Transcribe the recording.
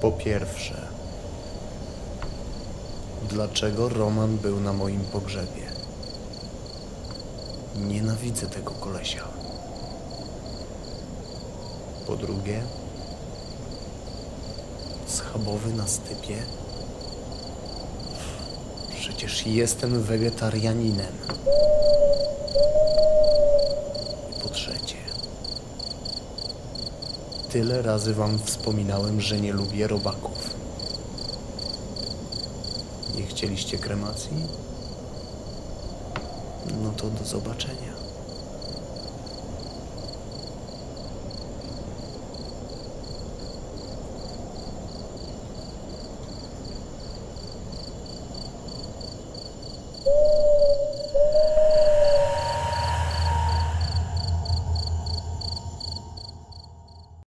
Po pierwsze, dlaczego Roman był na moim pogrzebie? Nienawidzę tego kolesia. Po drugie, schabowy na stypie? Przecież jestem wegetarianinem. Tyle razy wam wspominałem, że nie lubię robaków. Nie chcieliście kremacji? No to do zobaczenia.